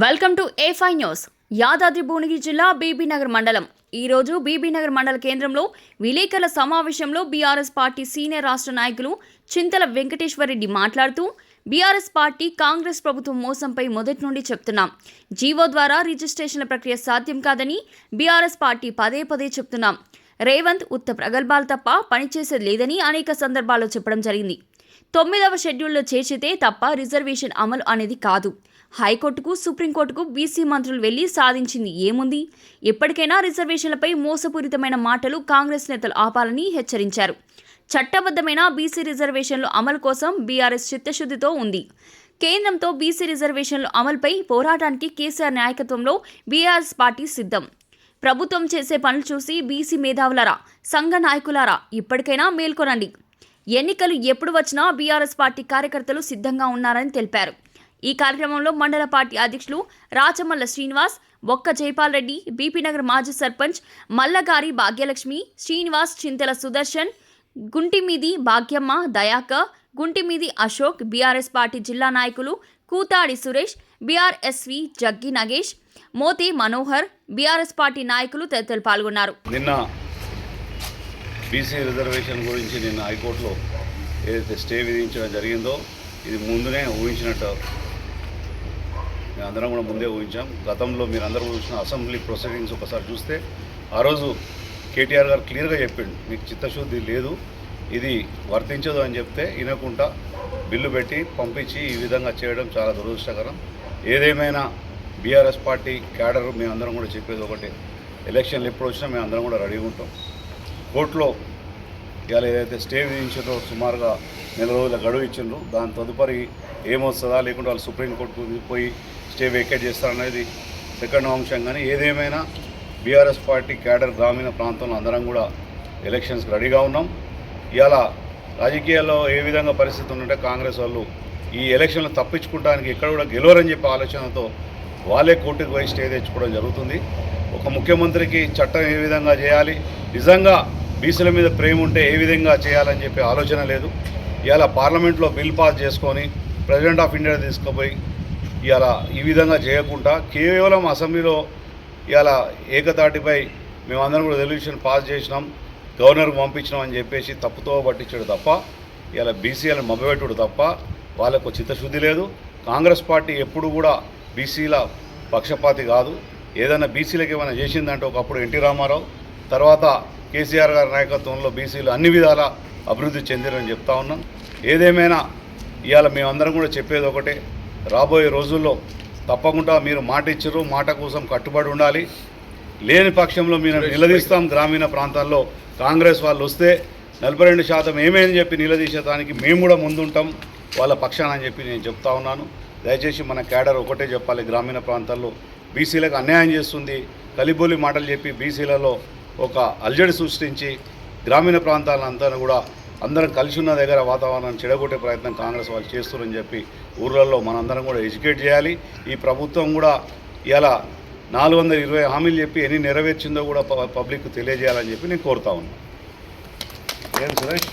Welcome to A five news Yadadri Bhuvanagiri జిల్లా బీబీనగర్ మండలం. ఈరోజు బీబీనగర్ మండల కేంద్రంలో విలేకరుల సమావేశంలో బీఆర్ఎస్ పార్టీ సీనియర్ రాష్ట్ర నాయకులు చింతల వెంకటేశ్వరరెడ్డి మాట్లాడుతూ బీఆర్ఎస్ పార్టీ కాంగ్రెస్ ప్రభుత్వం మోసంపై మొదటి నుండి చెప్తున్నాం. జీవో ద్వారా రిజిస్ట్రేషన్ల ప్రక్రియ సాధ్యం కాదని బీఆర్ఎస్ పార్టీ పదే పదే చెప్తున్నాం. రేవంత్ ఉత్త ప్రగల్భాలు తప్ప పనిచేసేది లేదని అనేక సందర్భాల్లో చెప్పడం జరిగింది. తొమ్మిదవ షెడ్యూల్లో చేర్చితే తప్ప రిజర్వేషన్ అమలు అనేది కాదు. హైకోర్టుకు సుప్రీంకోర్టుకు బీసీ మంత్రులు వెళ్ళి సాధించింది ఏముంది? ఎప్పటికైనా రిజర్వేషన్లపై మోసపూరితమైన మాటలు కాంగ్రెస్ నేతలు ఆపాలని హెచ్చరించారు. చట్టబద్ధమైన బీసీ రిజర్వేషన్లు అమలు కోసం బీఆర్ఎస్ చిత్తశుద్ధితో ఉంది. కేంద్రంతో బీసీ రిజర్వేషన్లు అమలుపై పోరాటానికి కేసీఆర్ నాయకత్వంలో బీఆర్ఎస్ పార్టీ సిద్ధం. ప్రభుత్వం చేసే పనులు చూసి బీసీ మేధావులరా సంఘ నాయకులారా ఇప్పటికైనా మేల్కొనండి. ఎన్నికలు ఎప్పుడు వచ్చినా బీఆర్ఎస్ పార్టీ కార్యకర్తలు సిద్ధంగా ఉన్నారని తెలిపారు. ఈ కార్యక్రమంలో మండల పార్టీ అధ్యక్షులు రాచమల్ల శ్రీనివాస్ బొక్క జైపాల్ రెడ్డి బీపీనగర్ మాజీ సర్పంచ్ మల్లగారి భాగ్యలక్ష్మి శ్రీనివాస్ చింతల సుదర్శన్ గుంటిమీది భాగ్యమ్మ దయాకర్ గుంటిమీది అశోక్ బీఆర్ఎస్ పార్టీ జిల్లా నాయకులు Koothadi Suresh BRSV Jaggi Nagesh Moti Manohar BRS party నాయకులు తదితరులు పాల్గొన్నారు. నిన్న బీసీ రిజర్వేషన్ గురించి నిన్న హైకోర్టులో ఏదైతే స్టే విధించడం జరిగిందో ఇది ముందునే ఊహించినట్టు మేము అందరం కూడా ముందే ఊహించాం. గతంలో మీరు అందరూ చూసిన అసెంబ్లీ ప్రొసీడింగ్స్ ఒకసారి చూస్తే ఆ రోజు కేటీఆర్ గారు క్లియర్గా చెప్పిండు మీకు చిత్తశుద్ధి లేదు ఇది వర్తించదు అని చెప్తే వినకుండా బిల్లు పెట్టి పంపించి ఈ విధంగా చేయడం చాలా దురదృష్టకరం. ఏదేమైనా బీఆర్ఎస్ పార్టీ క్యాడర్ మేమందరం కూడా చెప్పేది ఒకటి ఎలక్షన్లు ఎప్పుడు వచ్చినా మేము అందరం కూడా రెడీగా ఉంటాం. కోర్టులో ఇవాళ ఏదైతే స్టే విధించారో సుమారుగా నెల రోజుల గడువు ఇచ్చిండ్రు దాని తదుపరి ఏమొస్తుందా లేకుంటే వాళ్ళు సుప్రీంకోర్టుకు పోయి స్టే వేకేట్ చేస్తారనేది సెకండ్ అంశం. కానీ ఏదేమైనా బీఆర్ఎస్ పార్టీ క్యాడర్ గ్రామీణ ప్రాంతంలో అందరం కూడా ఎలక్షన్స్కి రెడీగా ఉన్నాం. ఇవాళ రాజకీయాల్లో ఏ విధంగా పరిస్థితి ఉందంటే కాంగ్రెస్ వాళ్ళు ఈ ఎలక్షన్లు తప్పించుకోవడానికి ఎక్కడ కూడా గెలవరని చెప్పే ఆలోచనతో వాళ్ళే కోర్టుకు పోయి స్టే తెచ్చుకోవడం జరుగుతుంది. ఒక ముఖ్యమంత్రికి చట్టం ఏ విధంగా చేయాలి? నిజంగా బీసీల మీద ప్రేమ ఉంటే ఏ విధంగా చేయాలని చెప్పే ఆలోచన లేదు. ఇవాళ పార్లమెంట్లో బిల్ పాస్ చేసుకొని ప్రెసిడెంట్ ఆఫ్ ఇండియా తీసుకుపోయి ఇవాళ ఈ విధంగా చేయకుండా కేవలం అసెంబ్లీలో ఇవాళ ఏకతాటిపై మేమందరం కూడా రెజల్యూషన్ పాస్ చేసినాం గవర్నర్కి పంపించినాం అని చెప్పేసి తప్పుతో పట్టించాడు తప్ప ఇవాళ బీసీలను మభ్యపెట్టుడు తప్ప వాళ్ళకు చిత్తశుద్ధి లేదు. కాంగ్రెస్ పార్టీ ఎప్పుడు కూడా బీసీల పక్షపాతి కాదు. ఏదైనా బీసీలకు ఏమైనా చేసిందంటే ఒకప్పుడు ఎన్టీ రామారావు తర్వాత కేసీఆర్ గారి నాయకత్వంలో బీసీలు అన్ని విధాల అభివృద్ధి చెందిరని చెప్తా ఉన్నాం. ఏదేమైనా ఇవాళ మేమందరం కూడా చెప్పేది ఒకటే రాబోయే రోజుల్లో తప్పకుండా మీరు మాట ఇచ్చారు మాట కోసం కట్టుబడి ఉండాలి. లేని పక్షంలో మీరు నిలదీస్తాం గ్రామీణ ప్రాంతాల్లో. కాంగ్రెస్ వాళ్ళు వస్తే నలభై రెండు శాతం ఏమేని చెప్పి నిలదీసేదానికి మేము కూడా ముందుంటాం వాళ్ళ పక్షాన అని చెప్పి నేను చెప్తా ఉన్నాను. దయచేసి మన క్యాడర్ ఒకటే చెప్పాలి గ్రామీణ ప్రాంతాల్లో బీసీలకు అన్యాయం చేస్తుంది కలిబోలి మాటలు చెప్పి బీసీలలో ఒక అల్జడి సృష్టించి గ్రామీణ ప్రాంతాలంతా కూడా అందరం కలిసి ఉన్న దగ్గర వాతావరణాన్ని చెడగొట్టే ప్రయత్నం కాంగ్రెస్ వాళ్ళు చేస్తున్నారని చెప్పి ఊర్లలో మనందరం కూడా ఎడ్యుకేట్ చేయాలి. ఈ ప్రభుత్వం కూడా ఇలా నాలుగు వందల ఇరవై హామీలు చెప్పి ఎన్ని నెరవేర్చిందో కూడా పబ్లిక్ తెలియజేయాలని చెప్పి నేను కోరుతా ఉన్నాను సురేష్?